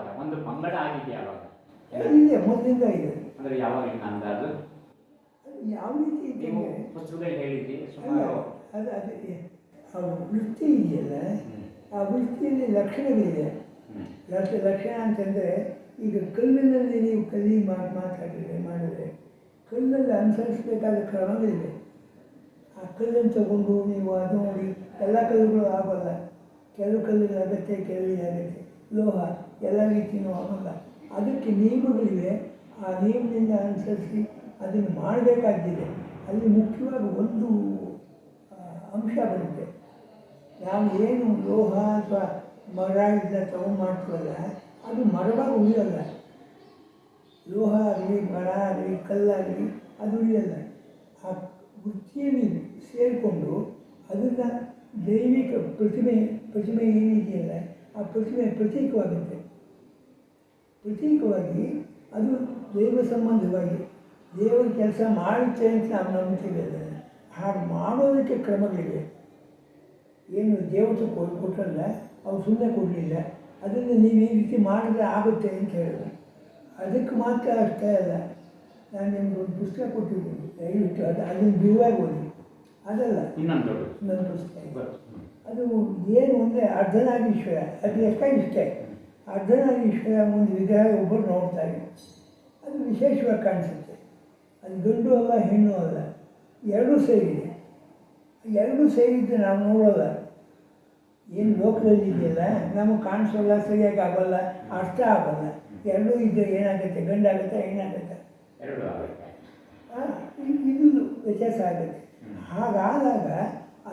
ಯಾವಾಗ ಒಂದು ಪಂಗಡ ಆಗಿದೆ ಯಾವಾಗ ಇದೆ ಮೊದಲಿಂದ ಇದೆ. ಅಂದ್ರೆ ಯಾವಾಗ ಅಂದಾಜು? ಅದು ಯಾವ ರೀತಿ ನೀವು ಪುಸ್ತಕದಲ್ಲಿ ಹೇಳಿದ್ರಿ ಸುಮಾರು ಅದು ಅದು ಆ ವೃತ್ತಿ ಇದೆಯಲ್ಲ. ಆ ವೃತ್ತಿಯಲ್ಲಿ ಲಕ್ಷಣಗಳಿದೆ. ಲಕ್ಷಣ ಅಂತಂದರೆ ಈಗ ಕಲ್ಲಿನಲ್ಲಿ ನೀವು ಕಲಿ ಮಾತು ಮಾತಾಡಿದ್ರೆ ಮಾಡಿದ್ರೆ ಕಲ್ಲಲ್ಲಿ ಅನುಸರಿಸಬೇಕಾದ ಕ್ರಮಗಳಿವೆ. ಆ ಕಲ್ಲನ್ನು ತಗೊಂಡು ನೀವು ಅದು ನೋಡಿ ಎಲ್ಲ ಕಲ್ಲುಗಳು ಆಗೋಲ್ಲ. ಕೆಲವು ಕಲ್ಲುಗಳು ಅಗತ್ಯ ಕೆಲವು ಅಗತ್ಯ. ಲೋಹ. ಎಲ್ಲ ರೀತಿಯೂ ಆಗಲ್ಲ ಅದಕ್ಕೆ ನಿಯಮಗಳಿವೆ. ಆ ನಿಯಮದಿಂದ ಅನುಸರಿಸಿ ಅದನ್ನು ಮಾಡಬೇಕಾಗಿದೆ. ಅಲ್ಲಿ ಮುಖ್ಯವಾಗಿ ಒಂದು ಅಂಶ ಬರುತ್ತೆ. ನಾವು ಏನು ಲೋಹ ಅಥವಾ ಮರ ಇಲ್ಲ ತಗೊಂಡು ಮಾಡ್ತೀವಲ್ಲ, ಅದು ಮರವಾಗಿ ಉಳಿಯಲ್ಲ. ಲೋಹ ಆಗಲಿ, ಮರ ಆಗಲಿ, ಕಲ್ಲಾಗಲಿ ಅದು ಉಳಿಯಲ್ಲ. ಆ ವೃತ್ತಿಯಲ್ಲಿ ಸೇರಿಕೊಂಡು ಅದನ್ನು ದೈವಿಕ ಪ್ರತಿಮೆ ಪ್ರತಿಮೆ ಏನಿದೆಯಲ್ಲ, ಆ ಪ್ರತಿಮೆ ಪ್ರತೀಕವಾಗುತ್ತೆ ಪ್ರತೀಕವಾಗಿ ಅದು ದೈವ ಸಂಬಂಧವಾಗಿ ದೇವರ ಕೆಲಸ ಮಾಡುತ್ತೆ ಅಂತ ನಾವು ನಂಬಿಕೆ ಹಾಗೆ ಮಾಡೋದಕ್ಕೆ ಕ್ರಮಗಳಿವೆ. ಏನು ದೇವತೆ ಕೊಟ್ಟಲ್ಲ ಅವ್ರು ಸುಮ್ಮನೆ ಕೊಡಲಿಲ್ಲ. ಅದನ್ನು ನೀವು ಈ ರೀತಿ ಮಾಡಿದ್ರೆ ಆಗುತ್ತೆ ಅಂತ ಹೇಳಿದ್ರು. ಅದಕ್ಕೆ ಮಾತ್ರ ಅಷ್ಟೇ ಅಲ್ಲ ನಾನು ನಿಮ್ಗೆ ಒಂದು ಪುಸ್ತಕ ಕೊಟ್ಟಿದ್ದೀನಿ. ದಯವಿಟ್ಟು ಅದು ಅದನ್ನು ಬಿಡುವಾಗಿ ಓದಿ. ಅದಲ್ಲ ಇನ್ನೊಂದು ನನ್ನ ಪುಸ್ತಕ. ಅದು ಏನು ಅಂದರೆ ಅರ್ಧನಾರೀಶ್ವರ ಅದು ಎಷ್ಟೇ ಇಷ್ಟೇ? ಅರ್ಧನಾರೀಶ್ವರ ಒಂದು ವಿಗ್ರಹ ಒಬ್ಬರು ನೋಡ್ತಾರೆ ಅದು ವಿಶೇಷವಾಗಿ ಕಾಣಿಸುತ್ತೆ. ಅದು ಗಂಡು ಅಲ್ಲ ಹೆಣ್ಣು ಅಲ್ಲ. ಎರಡೂ ಸೇರಿದೆ. ಎರಡೂ ಸೇರಿದ್ದು ನಾವು ನೋಡೋಲ್ಲ. ಏನು ಲೋಕದಲ್ಲಿ ಇದೆಯಲ್ಲ? ನಮಗೆ ಕಾಣಿಸೋಲ್ಲ ಸರಿಯಾಗಿ ಆಗೋಲ್ಲ ಅರ್ಥ ಆಗೋಲ್ಲ. ಎರಡೂ ಇದ್ದರೆ ಏನಾಗುತ್ತೆ? ಗಂಡಾಗುತ್ತೆ ಹೆಣ್ಣಾಗುತ್ತೆ? ಇ- ಇದು ವ್ಯತ್ಯಾಸ ಆಗುತ್ತೆ. ಹಾಗಾದಾಗ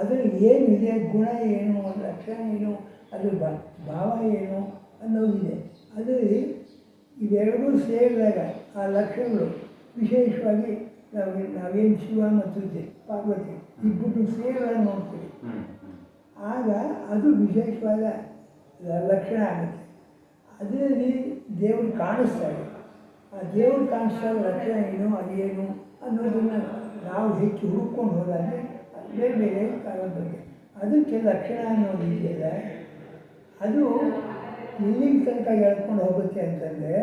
ಅದರಲ್ಲಿ ಏನಿದೆ ಗುಣ ಏನು? ಲಕ್ಷಣ ಏನು? ಅದ್ರ ಬ ಭಾವ ಏನು? ಅನ್ನೋದಿದೆ. ಅದರಲ್ಲಿ ಇವೆರಡೂ ಸೇರಿದಾಗ ಆ ಲಕ್ಷಣಗಳು ವಿಶೇಷವಾಗಿ ನಾವು ನಾವೇನು ಶಿವ ಮತ್ತು ಜೆ- ಪಾರ್ವತಿ ಇಬ್ಬರು ಸೇರಿದಾಗ ನೋಡ್ತೀವಿ. ಆಗ ಅದು ವಿಶೇಷವಾದ ಲಕ್ಷಣ ಆಗುತ್ತೆ. ಅದರಲ್ಲಿ ದೇವರು ಕಾಣಿಸ್ತಾರೆ ಆ ದೇವರು ಕಾಣಿಸ್ತಾ ಲಕ್ಷಣ ಏನು ಅದೇನು ಅನ್ನೋದನ್ನು ನಾವು ಹೆಚ್ಚು ಹುಡುಕೊಂಡು ಹೋದಾಗ ಬೇರೆ ಬೇರೆ ಕಾಲ ಬಗ್ಗೆ. ಅದಕ್ಕೆ ಲಕ್ಷಣ ಅನ್ನೋದು ಇದೆಯಲ್ಲ ಅದು ಎಲ್ಲಿಗೆ ತನಕ ಎಳ್ಕೊಂಡು ಹೋಗುತ್ತೆ ಅಂತಂದರೆ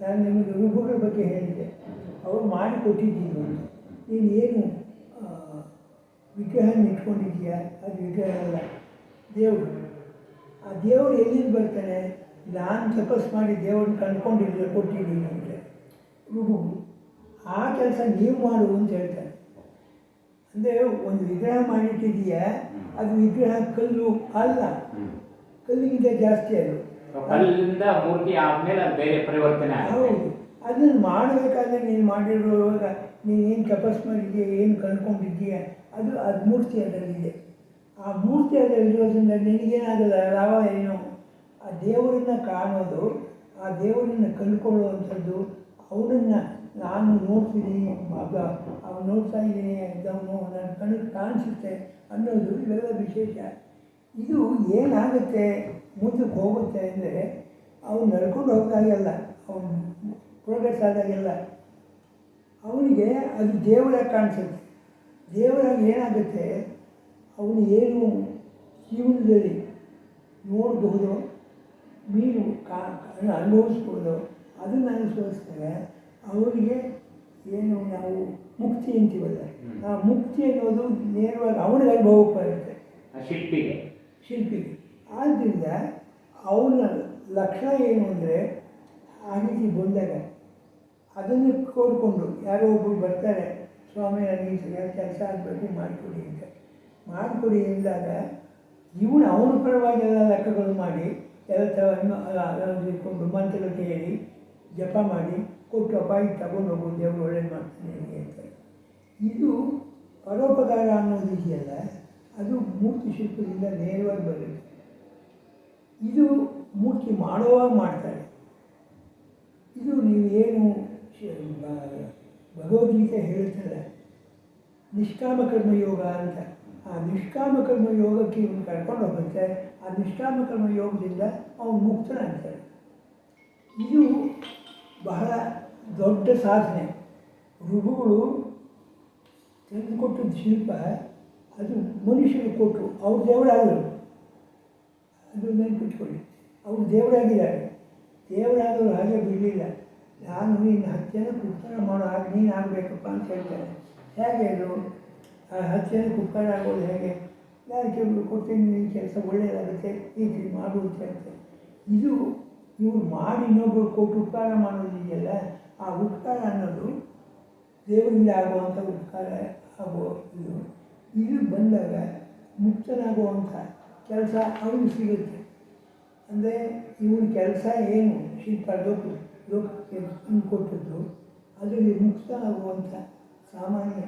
ನಾನು ನಿಮಗೆ ರುಬ್ಬುಗಳ ಬಗ್ಗೆ ಹೇಳಿದೆ. ಅವರು ಮಾಡಿ ಕೊಟ್ಟಿದ್ದೀನಿ ನೀನು ಏನು ವಿಗ್ರಹ ಇಟ್ಕೊಂಡಿದ್ದೀಯ? ಅದು ವಿಗ್ರಹ ಅಲ್ಲ, ದೇವರು. ಆ ದೇವರು ಎಲ್ಲಿಂದ ಬರ್ತಾನೆ? ನಾನು ತಪಸ್ ಮಾಡಿ ದೇವ್ರನ್ನ ಕಂಡ್ಕೊಂಡಿದ್ದೆ ಕೊಟ್ಟಿದ್ದೀನಿ ಅಂದರೆ ರುಬು. ಆ ಕೆಲಸ ನೀವು ಮಾಡು ಅಂತ ಹೇಳ್ತಾರೆ. ಅಂದರೆ ಒಂದು ವಿಗ್ರಹ ಮಾಡಿಟ್ಟಿದೀಯ ಅದು ವಿಗ್ರಹ ಕಲ್ಲು ಅಲ್ಲ. ಕಲ್ಲಿಗಿಂತ ಜಾಸ್ತಿ ಅದು ಕಲ್ಲಿಂದ ಮೂರ್ತಿ ಆದ್ಮೇಲೆ ಬೇರೆ ಪರಿವರ್ತನೆ ಹೌದು. ಅದನ್ನು ಮಾಡಬೇಕಾದ್ರೆ ನೀನು ಮಾಡಿರುವಾಗ ನೀನು ಏನು ತಪಸ್ ಮಾಡಿದ್ದೀಯ ಏನು ಕಂಡ್ಕೊಂಡಿದ್ದೀಯ ಅದು ಅದು ಮೂರ್ತಿ ಅದರಲ್ಲಿದೆ. ಆ ಮೂರ್ತಿ ಅದರಲ್ಲಿರೋದ್ರಿಂದ ನಿನಗೇನಾಗಲ್ಲ ಲಾಭ ಏನು? ಆ ದೇವರನ್ನ ಕಾಣೋದು ಆ ದೇವರನ್ನು ಕಂಡುಕೊಳ್ಳುವಂಥದ್ದು ಅವನನ್ನು ನಾನು ನೋಡ್ತೀನಿ ಮಗ ಅವ್ನು ನೋಡ್ತಾ ಇದ್ದೀನಿ ಅವನು ನನ್ನ ಕಣ್ಣಿಗೆ ಕಾಣಿಸುತ್ತೆ ಅನ್ನೋದು ಇವೆಲ್ಲ ವಿಶೇಷ. ಇದು ಏನಾಗುತ್ತೆ? ಮುಂದಕ್ಕೆ ಹೋಗುತ್ತೆ ಅಂದರೆ ಅವನು ನಡ್ಕೊಂಡು ಹೋದಾಗೆಲ್ಲ ಅವನು ಪ್ರೋಗ್ರೆಸ್ ಆದಾಗೆಲ್ಲ ಅವನಿಗೆ ಅದು ದೇವರಾಗಿ ಕಾಣಿಸುತ್ತೆ. ದೇವರಾಗಿ ಏನಾಗುತ್ತೆ? ಅವನು ಏನು ಜೀವನದಲ್ಲಿ ನೋಡಬಹುದು ಮೀನು ಕಾ ಕಾ- ಅನುಭವಿಸ್ಬೋದು ಅದನ್ನು ಅನುಭವಿಸ್ತಾರೆ ಅವರಿಗೆ ಏನು ನಾವು ಮುಕ್ತಿ ಅಂತೀವಲ್ಲ ಆ ಮುಕ್ತಿ ಅನ್ನೋದು ನೇರವಾಗಿ ಅವನಿಗೆ ಅನುಭವಕ್ಕೆ ಬರುತ್ತೆ ಆ ಶಿಲ್ಪಿಗೆ. ಶಿಲ್ಪಿಗೆ. ಆದ್ದರಿಂದ ಅವನ ಲಕ್ಷಣ ಏನು ಅಂದರೆ ಆ ರೀತಿ ಬಂದಾಗ ಅದನ್ನು ಕೋರಿಕೊಂಡು ಯಾರೋ ಒಬ್ಬರು ಬರ್ತಾರೆ, ಸ್ವಾಮಿ, ನನಗೆ ಸರಿಯಾದ ಕೆಲಸ ಆಗಬೇಕು, ಮಾಡಿಕೊಡಿ ಅಂತ. ಮಾಡಿಕೊಡಿ ಎಂದಾಗ ಇವನು ಅವನ ಪರವಾಗಿ ಎಲ್ಲ ಲೆಕ್ಕಗಳು ಮಾಡಿ, ಎಲ್ಲ ಥರ ಇಟ್ಕೊಂಡು ಮಂತ್ರಗಳು ಹೇಳಿ ಜಪ ಮಾಡಿ, ಕೊಟ್ಟು ಅಪಾಯಿ ತಗೊಂಡು ಹೋಗೋದು ದೇವರು ಒಳ್ಳೇದು ಮಾಡ್ತಾನೆ ಅಂತ. ಇದು ಪರೋಪಕಾರ ಅನ್ನೋದು ಇದೆಯಲ್ಲ. ಅದು ಮೂರ್ತಿ ಶಿಲ್ಪದಿಂದ ನೇರವಾಗಿ ಬರುತ್ತೆ. ಇದು ಮೂರ್ತಿ ಮಾಡುವಾಗ ಮಾಡ್ತಾರೆ. ಇದು ನೀವು ಏನು ಭಗವದ್ಗೀತೆ ಹೇಳುತ್ತಲ್ಲ ನಿಷ್ಕಾಮ ಕರ್ಮ ಯೋಗ ಅಂತ. ಆ ನಿಷ್ಕಾಮ ಕರ್ಮ ಯೋಗಕ್ಕೆ ಇವನು ಕರ್ಕೊಂಡು ಹೋಗುತ್ತೆ. ಆ ನಿಷ್ಕಾಮ ಕರ್ಮ ಯೋಗದಿಂದ ಅವನು ಮುಕ್ತನಾಗ್ತಾನೆ. ಇದು ಬಹಳ ದೊಡ್ಡ ಸಾಧನೆ. ಋಗುಗಳು ತಂದುಕೊಟ್ಟಿದ್ದ ಶಿಲ್ಪ ಅದು ಮನುಷ್ಯರು ಕೊಟ್ಟರು ಅವ್ರು ದೇವರಾದರು. ಅದು ನೆನ್ಪಿಟ್ಕೊಳ್ಳಿ. ಅವರು ದೇವರಾಗಿದ್ದಾರೆ. ದೇವರಾದವರು ಹಾಗೆ ಬಿಡಲಿಲ್ಲ. ನಾನು ಇನ್ನು ಹತ್ತು ಜನಕ್ಕೆ ಉಪಕಾರ ಮಾಡೋ ಹಾಗೆ ನೀನು ಆಗಬೇಕಪ್ಪ ಅಂತ ಹೇಳ್ತಾರೆ. ಹೇಗೆ ಅದು? ಆ ಹತ್ತು ಜನಕ್ಕೆ ಉಪಕಾರ ಆಗೋದು ಹೇಗೆ? ನಾನು ಕೆಲವರು ಕೊಡ್ತೀನಿ, ನಿನ್ನ ಕೆಲಸ ಒಳ್ಳೆಯದಾಗುತ್ತೆ, ಈ ರೀತಿ ಮಾಡು ಅಂತ ಹೇಳ್ತಾರೆ. ಇದು ಇವ್ರು ಮಾಡಿ ಇನ್ನೊಬ್ಬರು ಕೊಟ್ಟು ಉಪಕಾರ ಮಾಡೋದಿದೆಯಲ್ಲ ಆ ಉಪಕಾರ ಅನ್ನೋದು ದೇವರಿಂದ ಆಗುವಂಥ ಉಪಕಾರ ಆಗೋ ಇದು. ಇದು ಬಂದಾಗ ಮುಕ್ತನಾಗುವಂಥ ಕೆಲಸ ಅವನಿಗೆ ಸಿಗುತ್ತೆ. ಅಂದರೆ ಇವನ ಕೆಲಸ ಏನು? ಶಿಲ್ಪ ಲೋಕ ಲೋಕಕ್ಕೆ ಕೊಟ್ಟಿದ್ದು. ಅದರಲ್ಲಿ ಮುಕ್ತನಾಗುವಂಥ ಸಾಮಾನ್ಯ